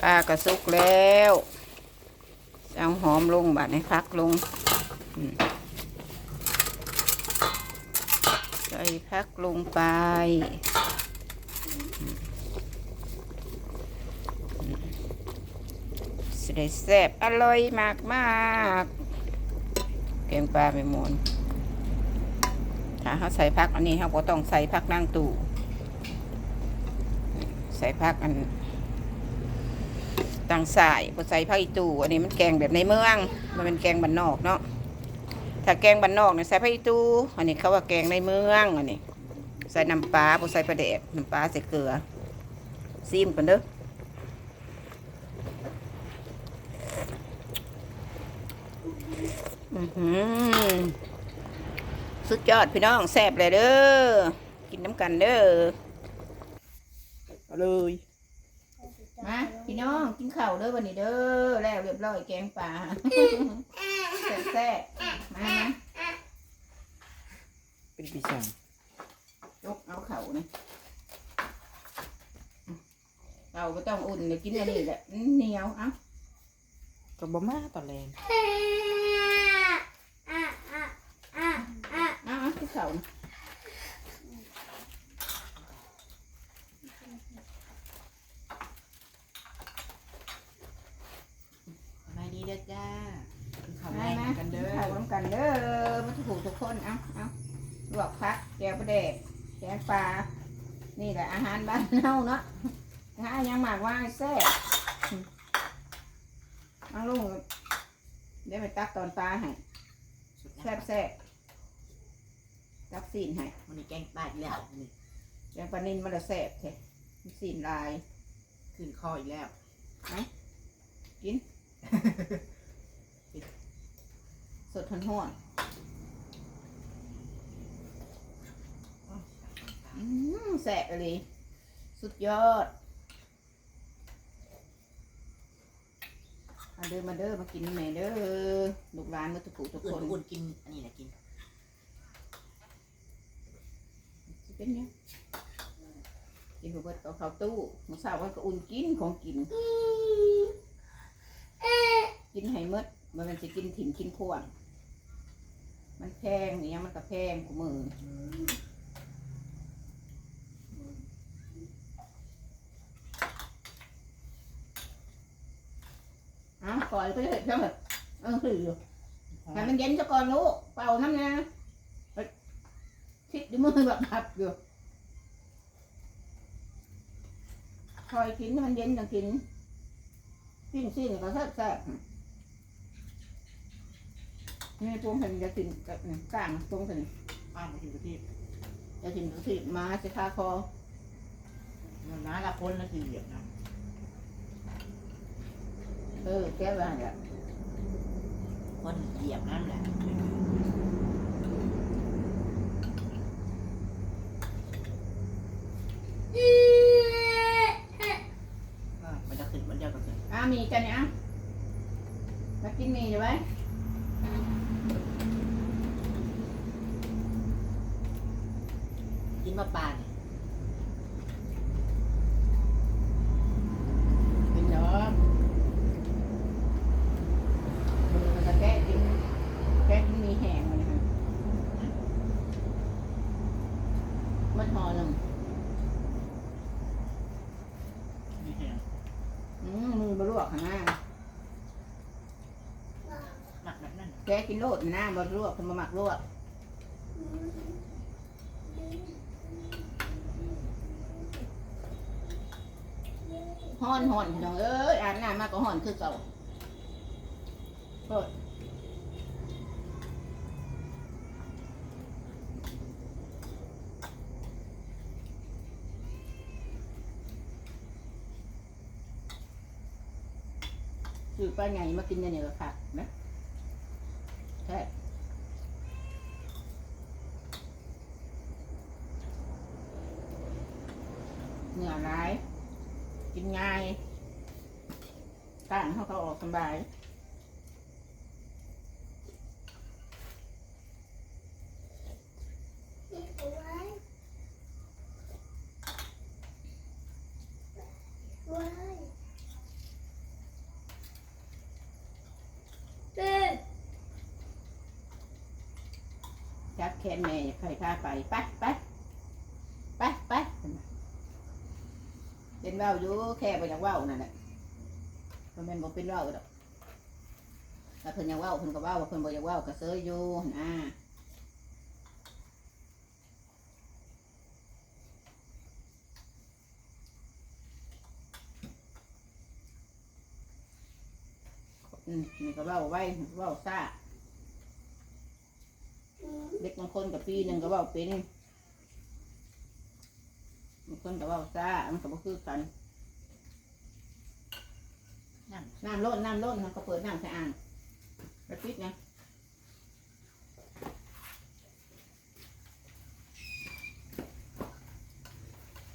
ปลากระสุกแล้วเอาหอมลงบาดให้พักลงใส่พักลงไปสได้แซ่บอร่อยมากมากแกงปลาไปหมนถ้าเขาใส่พักอันนี้เขาก็ต้องใส่พักนั่งตู่ใส่พักอัน ต่างสายพอใส่ผักอีตูอันนี้มันแกงแบบในเมืองมันเป็นแกงบ้านนอกเนาะถ้าแกงบ้านนอกเนี่ยใส่ผักอีตูอันนี้เขาว่าแกงในเมืองอันนี้ ใส่น้ำปลาพอใส่ปลาแดกน้ำปลาใส่เกลือซีมกันเด้ออื้อหือสุดยอดพี่น้องแซ่บเลยเด้อกินน้ำกันเด้อเอาเลยมา พี่น้องกินข้าวเด้อวันนี้เด้อแล้วเรียบร้อยแกงปลาแซ่บๆมานะเป็นปีศาจยกเอาเข่านะเราก็ต้องอุ่นเดี๋ยวกินอันนี้แหละอืมเหนียวเอ้าก็บ่มาตอนแรงเอาเอาที่เข่านะ สบายดีเด้อจ้ากินข้าว มา แรง มา กันเด้อ ข้าวน้ำกันเด้อมาถูกทุกคนเอาเอาลวกพัก แกงปลาแดกแกงปลา นี่แหละอาหารบ้านเฮาเนาะหายังหมากว่าแซ่บเอาลุงเดี๋ยวไปตักตอนปลาให้สุดแซ่ยอดบแซ่บตักสีนให้วันนี้แกงปลาอีกแล้วนี่แกงปลานินมันละแซ่บแท้สีนลาย ขึ้นคออีกแล้วกิน สดทนห้อนๆอืม แซ่บเลยสุดยอดมาเด้อมาเด้อมากินแม่เด้อลูกหลานมาทุกผู้ทุกอื่คนนอุ่นกินอันนี้แหละกินสิเป็นเนี่ยงกินกับเบิดเอาเข้าตู้มื้อเช้าก็ก็อุ่นกินของกิน กินให้หมดมันเป็นสิกินถิ่นกินพวงมันแพงนี่ยังมันก็แพงกูมือ อ้าวก่อนก็เห็ดเท่าไหร่เออคืออยู่ให้มันเย็นซะก่อนลูกเป่าน้ำนะเฮ้ยทิศด้วยมือแบบหับอยู่คอยกินให้มันเย็นจังกินกินสิ่งก็แซ่บๆนี่พวงเห็นจะกินกับกลางพวงเห็นป้ามาถึงกะทิจะกินที่มาจะคาคอมันน้าละคนละสี่เหลี่ยมนะ เออแก้วอะไรอะคนเหยียบนั่นแหละอ่ามันจะขึ้นมันเดียวก็ขึ้นอ้ามีกันเนี่ยมากินมีอยู่ไหมกินมาปลานเนาะมันจะแก้กินแก้กินมีแห้งเลยค่ะมันหอหนึ่ง นี่แห้ง อืมมือบลวกข้างหน้า ห แกกินโลดหน้าบลวกคุณมาหมักลวกห่อนห่อนพี่น้องเอ้ยอาบน้ำมากก็ห่อนคือเก่าโทษซื้อปลาไงมากินเนี่ยก็ค่ะนะ แค่เหนื่อร้าย กินง่ายต่างเขาก็ออกสบาย จับแขนแม่อย่าใครพาไปไปไปไปไปเป็นเว้าอยู่แค่ไปอยากเว้านั่นแหละเพราะแม่นบ่เป็นเว้าดอกถ้าเพิ่นอยากเว้าเพิ่นก็เว้าวเพิ่นบ่อยากเว้าก็เซยอยู่นะอืมนี่ก็เว้าไว้เว้าซ่า เด็กบางคนกับปีหนึ่งก็เว่าเป็นบางคนก็เว่าซ่ามันก็บ่คือกันนั่นน้ำล้นน้ำล้นมันก็เปิดน้ำใส่อ่างไปปิดไง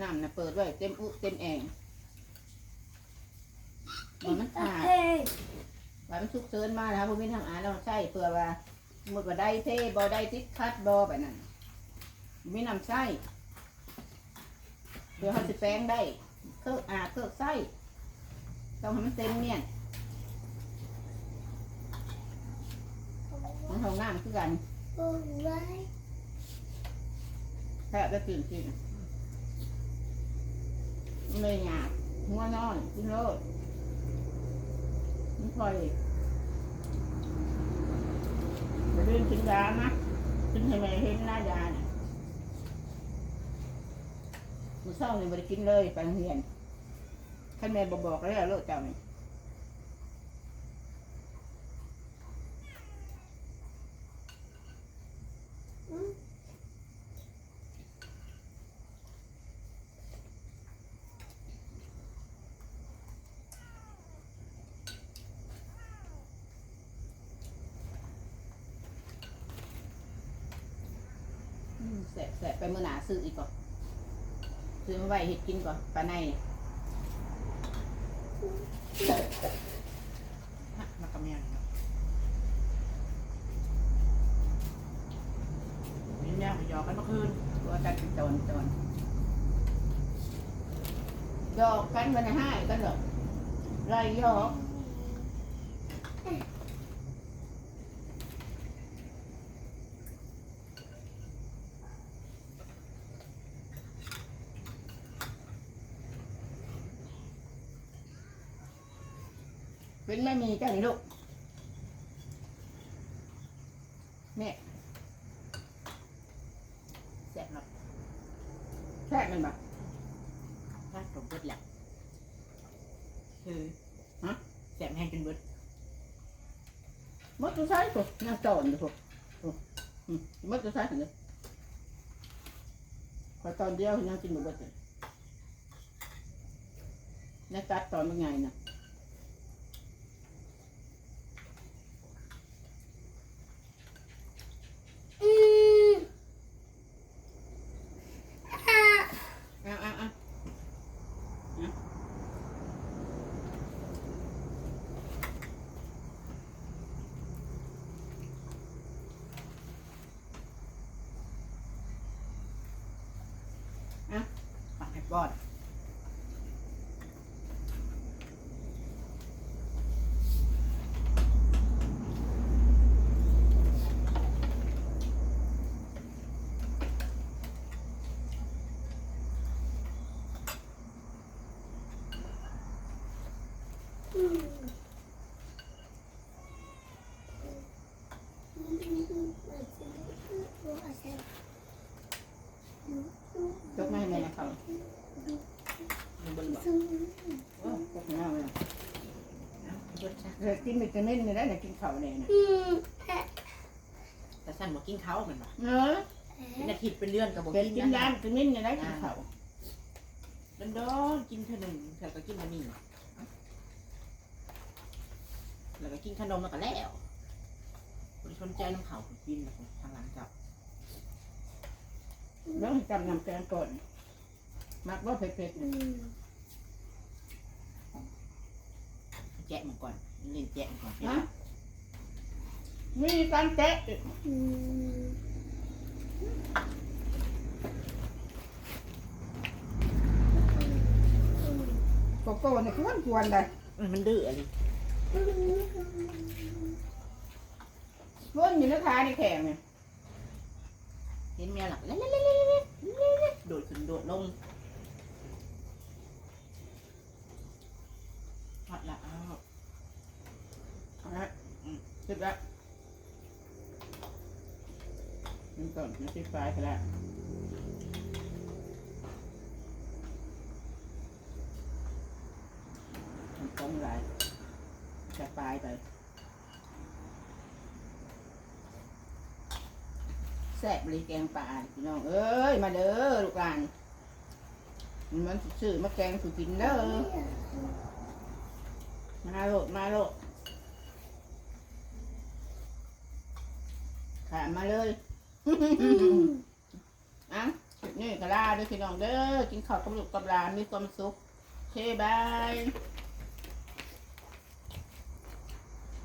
น้ำน่ะเปิดไว้เต็มอุเต็มแองมันมันขาดว่ามันฉุกเฉินมาแล้วพวกมีทางอ่านเราใช่เพื่อว่า หมดว่าได้เพ่บ่ได้ติดคัดบ่แบบนั้นมีน้ำไส้เดี๋ยวเขาสิแปลงได้เครื่องอาเครื่องไส้ต้องให้มันเต็มเนี่ยมันห้องน้ำคือกันแทบจะตื่นกินมันเลยหยาบหัวนอนกินโลดมันพอเดิน กินยานะกินให้แม่เห็นหน้ายาเนี่ยมือเศร้าเนี่ยไม่ได้กินเลยไปโรงเรียนขั้นแม่บอกบอกแล้วโลดเจ้านี่ยม แสบแสบไปเมื่อหนาซื้ออีกก่อนซื้อมาไว้เห็ดกินก่อนปลาในฮะมากระเมียนเนาะนี่แม่ไปหยอกกันเมื่อคืนตัวตัดเป็นตอนตอนหยอกกันมันให้กันหรอกไรหยอก เป็นไม่มีจังลูกแม่แซ่บเนาะแค่มันแบบถ้าตกเบิดแหละคือฮะแซ่บแห้งจนเบิดมดตัวใช้ตัวนั่งจอนอยู่พวกอืมมดตัวใช้เลยพอตอนเดียวยังกินหมดเลยแล้วกัดตอนเป็นไงนะเอาเอาเอา ปักให้ป้อน จกไม่แม่นะเขา มันเบิดบอก โอ้จกหน้าเลย เบิดซะ เดี๋ ยวกินวิตามินนี่ได้เดี๋ยวกินข้าวเนี่ยนะแต่สั่นบอกกินเขาเหมือนบ่เนอะเป็นอาทิตย์เป็นเดือนกับบอกเป็นกินกินยาวิตามินนี่ได้กินข้าวดอนดอนๆกินเท่าหนึ่งเธอก็กินมานี่แล้วก็กินขนมแล้วก็แล้วบริชนใจน้ำเขากินแล้วก็ทางหลังจับแล้วจำนำแกงก่อนมักว่าเผ็ดๆนี่แจกมันก่อนเล่นแจกมันก่อนนะมีการแตะอีกโกโก้เนี่ยควรควรเลยมันดื้ออะไรควรอยู่ในท้ายในแข็งเนี่ยเห็นแมวหลักเล่เล่เล่เล่เล่เล่เล่โดดขึ้นโดดลงหัดละอ้าว เอาละ อืมคิดละมันก่อนมันสิไฟไปแล้วมันต้องหลจะปลายไปแซ่บเลยแกงปลาพี่น้องเอ้ย มาเด้อลูกหลานมันซื้อมาแกงสุกินเด้อมาโลดมาโลด ขามมาเลยอะคลิปนี่ก็ลาด้วยพี่น้องเด้อกินข้าวกับลูกกับหลานมีความสุขโอเคบาย